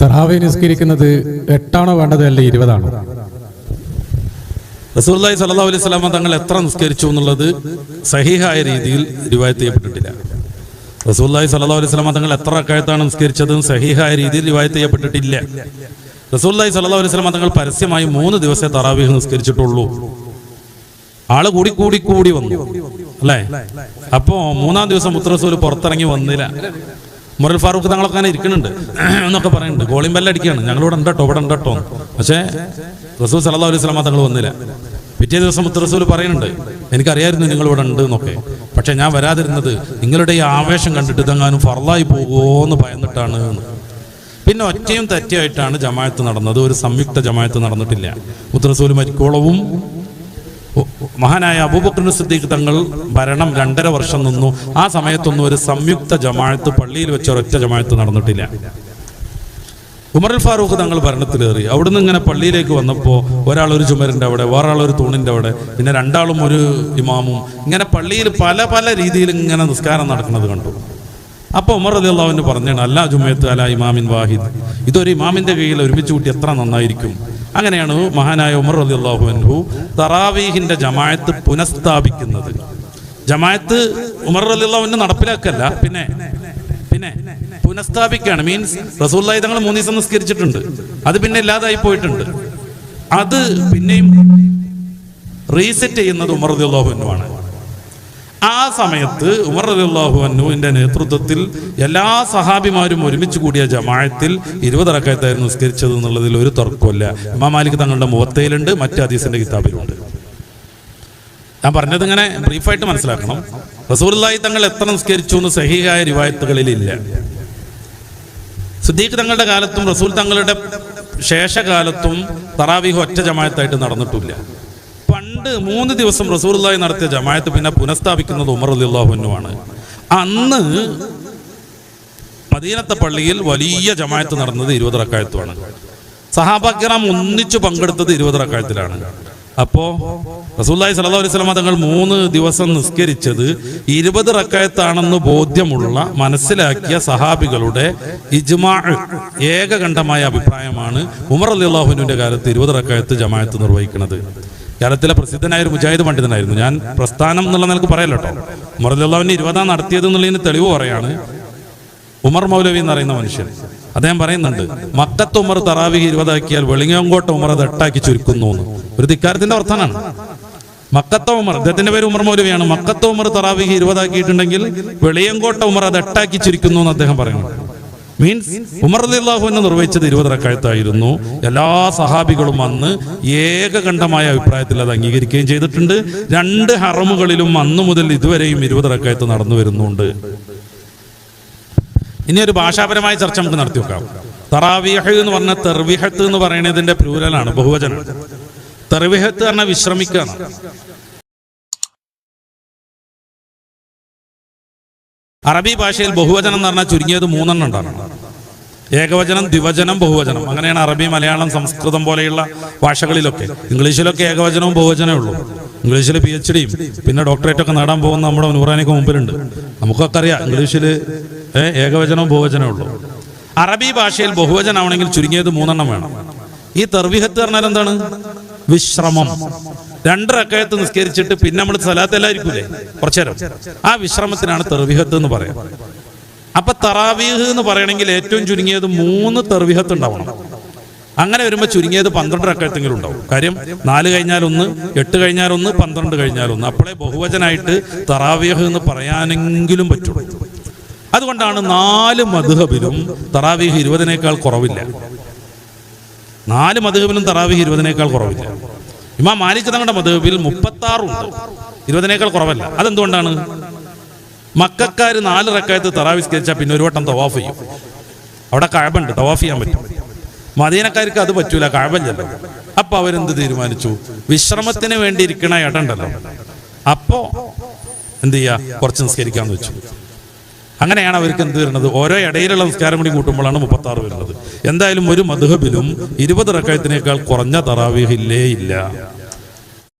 തറാവി നിസ്കരിക്കുന്നത് എട്ടാണോ വേണ്ടത് അല്ലെ ഇരുപതാണോ? റസൂല്ലായി സല്ലാ അലൈഹി സ്വലാമ തങ്ങൾ എത്ര നിസ്കരിച്ചു എന്നുള്ളത് സഹിഹായ രീതിയിൽ റിവായത്ത് ചെയ്യപ്പെട്ടിട്ടില്ല. റസൂല്ലായി സല്ലാ അലൈഹി സ്വലാമ തങ്ങൾ എത്ര അക്കായത്താണ് നിസ്കരിച്ചത് സഹിഹായ രീതിയിൽ റിവായത്ത് ചെയ്യപ്പെട്ടിട്ടില്ല. റസൂല്ലായി സല്ലാ അലൈഹി സ്വലാമ തങ്ങൾ പരസ്യമായി മൂന്ന് ദിവസത്തെ തറാവീഹ് നിസ്കരിച്ചിട്ടുള്ളൂ. ആൾ കൂടി കൂടി കൂടി വന്നു. അല്ലേ? അപ്പോ മൂന്നാം ദിവസം മുത്തറസൂൽ പുറത്തിറങ്ങി വന്നില്ല. മുറൽ ഫാറൂഖ് തങ്ങളൊക്കെ അങ്ങനെ ഇരിക്കുന്നുണ്ട്. എന്നൊക്കെ പറയുന്നുണ്ട്. ഗോളിയും ബെല്ലടിക്കുകയാണ് ഞങ്ങളിവിടെ ഉണ്ടട്ടോ ഇവിടെ എന്ന്. പക്ഷേ റസൂൽ സല്ലാ അലൈഹി സ്വലാമ തങ്ങൾ വന്നില്ല. പിറ്റേ ദിവസം മുത്തറസൂൽ പറയുന്നുണ്ട്. എനിക്കറിയായിരുന്നു നിങ്ങൾ ഇവിടെ ഉണ്ട് എന്നൊക്കെ. പക്ഷെ ഞാൻ വരാതിരുന്നത് നിങ്ങളുടെ ഈ ആവേശം കണ്ടിട്ട് ഇതെങ്ങാനും ഫറലായി പോകുമോ എന്ന് ഭയന്നിട്ടാണ് എന്ന്. പിന്നെ ഒറ്റയും തെറ്റയായിട്ടാണ് ജമായത്ത് നടന്നത്. ഒരു സംയുക്ത ജമായത്ത് നടന്നിട്ടില്ല. മുത്തറസൂൽ മരിക്കോളവും മഹാനായ അബൂബക്കർ സിദ്ദീഖ് തങ്ങൾ ഭരണം രണ്ടര വർഷം നിന്നു. ആ സമയത്തൊന്നും ഒരു സംയുക്ത ജമാഅത്ത് പള്ളിയിൽ വെച്ച ഒരൊറ്റ ജമാഅത്ത് നടന്നിട്ടില്ല. ഉമർ ഫാറൂഖ് തങ്ങൾ ഭരണത്തിലേറി അവിടുന്ന് ഇങ്ങനെ പള്ളിയിലേക്ക് വന്നപ്പോൾ ഒരാൾ ഒരു ചുമരിന്റെ അവിടെ വേറൊരാൾ ഒരു തൂണിന്റെ അവിടെ പിന്നെ രണ്ടാളും ഒരു ഇമാമും. ഇങ്ങനെ പള്ളിയിൽ പല പല രീതിയിൽ ഇങ്ങനെ നിസ്കാരം നടക്കുന്നത് കണ്ടു. അപ്പോൾ ഉമർ അലി അള്ളാഹുവിന് പറഞ്ഞാണ് അല്ലാ ജുമയത്ത് അല ഇമാമിൻ വാഹിദ്. ഇതൊരു ഇമാമിന്റെ കയ്യിൽ ഒരുമിച്ച് കൂട്ടി എത്ര നന്നായിരിക്കും. അങ്ങനെയാണ് മഹാനായ ഉമർ അലി അള്ളാഹു തറാവീഹിന്റെ ജമായത്ത് പുനഃസ്ഥാപിക്കുന്നത്. ജമായത്ത് ഉമർ അലി അള്ളാഹുവിന്റെ നടപ്പിലാക്കല്ല പിന്നെ പിന്നെ പുനഃസ്ഥാപിക്കുകയാണ്. മീൻസ് റസൂല്ലായി തങ്ങൾ മൂന്ന് നിസ്കരിച്ചിട്ടുണ്ട്. അത് പിന്നെ ഇല്ലാതായി പോയിട്ടുണ്ട്. അത് പിന്നെയും റീസെറ്റ് ചെയ്യുന്നത് ഉമർ അലി അള്ളാഹുവിനുമാണ് ആ സമയത്ത് ഉമർ അലിള്ളാഹു അൻഹുവിന്റെ നേതൃത്വത്തിൽ എല്ലാ സഹാബിമാരും ഒരുമിച്ച് കൂടിയ ജമാഅത്തിൽ ഇരുപത് റക്കായത്തായിരുന്നു നിസ്കരിച്ചത് എന്നുള്ളതിൽ ഒരു തർക്കമില്ല ഇമാം മാലിക് തങ്ങളുടെ മുഖത്തയിലുണ്ട് മറ്റു ഹദീസിന്റെ കിതാബിലുണ്ട്. ഞാൻ പറഞ്ഞത് ഇങ്ങനെ ബ്രീഫായിട്ട് മനസ്സിലാക്കണം. റസൂർലായി തങ്ങൾ എത്ര നിസ്കരിച്ചു എന്ന് സഹിഹായ റിവായത്തുകളിലില്ല. സുദ്ദീഖ് തങ്ങളുടെ കാലത്തും റസൂൽ തങ്ങളുടെ ശേഷകാലത്തും തറാവീഹ് ഒറ്റ ജമായത്തായിട്ട് നടന്നിട്ടില്ല. പണ്ട് മൂന്ന് ദിവസം റസൂലുള്ളാഹി നടത്തിയ ജമായത്ത് പിന്നെ പുനഃസ്ഥാപിക്കുന്നത് ഉമർ അലിള്ളാഹുനുമാണ് അന്ന് മദീനത്തെ പള്ളിയിൽ വലിയ ജമായത്ത് നടന്നത് ഇരുപത് റക്കായത്തുമാണ്. സഹാബാക്കിറാം ഒന്നിച്ചു പങ്കെടുത്തത് ഇരുപത് റക്കായത്തിലാണ്. അപ്പോ റസൂല്ലായി സല്ലാ അലൈഹി സ്വലാമ തങ്ങൾ മൂന്ന് ദിവസം നിസ്കരിച്ചത് ഇരുപത് റക്കായത്താണെന്ന് ബോധ്യമുള്ള മനസ്സിലാക്കിയ സഹാബികളുടെ ഇജ്മാ ഏകകണ്ഠമായ അഭിപ്രായമാണ് ഉമർ അലി അള്ളാഹുനുവിന്റെ കാലത്ത് ഇരുപത് റക്കായത്ത് ജമായത്ത് നിർവഹിക്കുന്നത്. കേരളത്തിലെ പ്രസിദ്ധനായ ഒരു മുജാഹിദ് പണ്ഡിതനായിരുന്നു. ഞാൻ പ്രസ്ഥാനം എന്നുള്ള നിലയ്ക്ക് പറയല്ലോ കേട്ടോ. ഇരുപതാം നടത്തിയത് എന്നുള്ളതിന് തെളിവ് പറയാണ്. ഉമർ മൗലവി എന്ന് പറയുന്ന മനുഷ്യൻ. അദ്ദേഹം പറയുന്നുണ്ട് മക്കത്ത് ഉമർ തറാവി ഇരുപതാക്കിയാൽ വെളിങ്ങോങ്കോട്ട ഉമർ അത് എട്ടാക്കി ചുരുക്കുന്നു എന്ന്. ഒരു ധിക്കാരത്തിന്റെ വർത്തനാണ് മക്കത്ത ഉമർ അദ്ദേഹത്തിന്റെ പേര് ഉമർ മൗലവിയാണ്. മക്കത്ത ഉമർ തറാവി ഇരുപതാക്കിയിട്ടുണ്ടെങ്കിൽ വെളിയങ്കോട്ട ഉമർ അത് എട്ടാക്കി ചുരുക്കുന്നു എന്ന് അദ്ദേഹം പറയുന്നു. മീൻസ് ഉമർ അള്ളാഹു എന്ന് നിർവഹിച്ചത് ഇരുപത് റക്കായത്തായിരുന്നു. എല്ലാ സഹാബികളും അന്ന് ഏകകണ്ഠമായ അഭിപ്രായത്തിൽ അത് അംഗീകരിക്കുകയും ചെയ്തിട്ടുണ്ട്. രണ്ട് ഹറമുകളിലും അന്ന് മുതൽ ഇതുവരെയും ഇരുപത് റക്കായത്ത് നടന്നു വരുന്നുണ്ട്. ഇനി ഒരു ഭാഷാപരമായ ചർച്ച നമുക്ക് നടത്തി വെക്കാം. തറാവിഹ് എന്ന് പറഞ്ഞ തെർവിഹത്ത് എന്ന് പറയുന്നതിന്റെ പ്ലൂരലാണ് ബഹുവചനം. തെർവിഹത്ത് പറഞ്ഞാൽ വിശ്രമിക്കാണ്. അറബി ഭാഷയിൽ ബഹുവചനം എന്ന് പറഞ്ഞാൽ ചുരുങ്ങിയത് മൂന്നെണ്ണം ഉണ്ടാകണം ഏകവചനം ദ്വിവചനം ബഹുവചനം. അങ്ങനെയാണ് അറബി മലയാളം സംസ്കൃതം പോലെയുള്ള ഭാഷകളിലൊക്കെ. ഇംഗ്ലീഷിലൊക്കെ ഏകവചനവും ബഹുവചനവും ഉള്ളൂ. ഇംഗ്ലീഷിൽ പി എച്ച് ഡിയും പിന്നെ ഡോക്ടറേറ്റ് ഒക്കെ നേടാൻ പോകുന്ന നമ്മുടെ നൂറാനിക്ക് മുമ്പിലുണ്ട്. നമുക്കൊക്കെ അറിയാം ഇംഗ്ലീഷിൽ ഏകവചനവും ബഹുവചനവും ഉള്ളൂ. അറബി ഭാഷയിൽ ബഹുവചനമാണെങ്കിൽ ചുരുങ്ങിയത് മൂന്നെണ്ണം വേണം. ഈ തെർവിഹത്ത് പറഞ്ഞാൽ എന്താണ്? വിശ്രമം. രണ്ട് റക്കയത്ത് നിസ്കരിച്ചിട്ട് പിന്നെ നമ്മൾ സ്ഥലത്തെല്ലായിരിക്കൂലേ കുറച്ചേരം. ആ വിശ്രമത്തിനാണ് തെർവിഹത്ത് എന്ന് പറയാം. അപ്പൊ തറാവീഹ് എന്ന് പറയണമെങ്കിൽ ഏറ്റവും ചുരുങ്ങിയത് മൂന്ന് തെർവിഹത്ത് ഉണ്ടാവണം. അങ്ങനെ വരുമ്പോൾ ചുരുങ്ങിയത് പന്ത്രണ്ട് റക്കയത്തെങ്കിലും ഉണ്ടാവും. കാര്യം നാല് കഴിഞ്ഞാൽ ഒന്ന് എട്ട് കഴിഞ്ഞാൽ ഒന്ന് പന്ത്രണ്ട് കഴിഞ്ഞാൽ ഒന്ന് അപ്പോഴേ ബഹുവചനായിട്ട് തറാവീഹ് എന്ന് പറയാനെങ്കിലും പറ്റുള്ളൂ അതുകൊണ്ടാണ് നാല് മധുഹബിലും തറാവീഹ് ഇരുപതിനേക്കാൾ കുറവില്ല. നാല് മധുഹബിലും തറാവീഹ് ഇരുപതിനേക്കാൾ കുറവില്ല. ഇമാം മാലിക് തങ്ങളുടെ മതവിൽ മുപ്പത്തി ആറുണ്ട് ഇരുപതിനേക്കാൾ കുറവല്ല. അതെന്തുകൊണ്ടാണ്? മക്കാർ നാല് റക്കായത്ത് തറാവിസ്കരിച്ചാൽ പിന്നെ ഒരു വട്ടം തവാഫ് ചെയ്യും. അവിടെ കഴബുണ്ട് തവാഫ് ചെയ്യാൻ പറ്റും. മദീനക്കാർക്ക് അത് പറ്റൂല കഴബല്ലോ അപ്പൊ അവരെന്ത് തീരുമാനിച്ചു? വിശ്രമത്തിന് വേണ്ടി ഇരിക്കണ ഇടണ്ടല്ലോ. അപ്പോ എന്ത് ചെയ്യാ? കുറച്ച് നിസ്കരിക്കാന്ന് വെച്ചു. അങ്ങനെയാണ് അവർക്ക് എന്ത് വരുന്നത്? ഓരോ ഇടയിലുള്ള നിസ്കാരം കൂടി കൂട്ടുമ്പോഴാണ് മുപ്പത്തി ആറ് വരുന്നത്. എന്തായാലും ഒരു മധുഹബിലും ഇരുപത് റക്കായത്തിനേക്കാൾ കുറഞ്ഞ തറാവീഹ് ഇല്ലേ ഇല്ല.